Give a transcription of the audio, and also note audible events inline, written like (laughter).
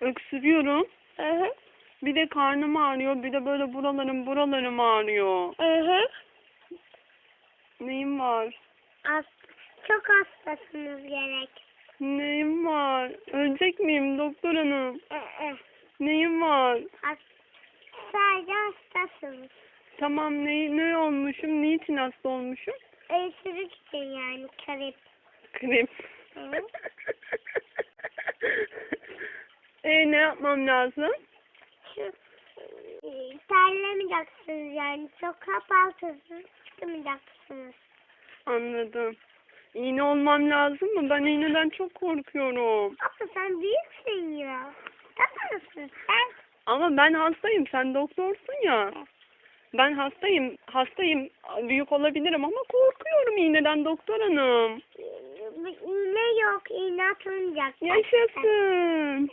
Öksürüyorum. Hı. Bir de karnım ağrıyor. Bir de böyle buralarım buralarım ağrıyor. Hı. Neyim var? As çok hastasınız gerek. Neyim var? Ölecek miyim doktor hanım? Hı. Neyim var? Has sadece hastasınız. Tamam ne, ne olmuşum? Niçin hasta olmuşum? Öksürük için yani karip. Grip. Hı. (laughs) e ne yapmam lazım? Şu e, terlemeyeceksiniz yani. Çok kapaltısınız çıkmayacaksınız. Anladım. İğne olmam lazım mı? Ben iğneden çok korkuyorum. Ama sen büyüksün ya. Nasılsın sen? Ama ben hastayım. Sen doktorsun ya. Ben hastayım. Hastayım. Büyük olabilirim ama korkuyorum iğneden doktor hanım. Ee, İğne yok. iğne atılmayacak. Yaşasın.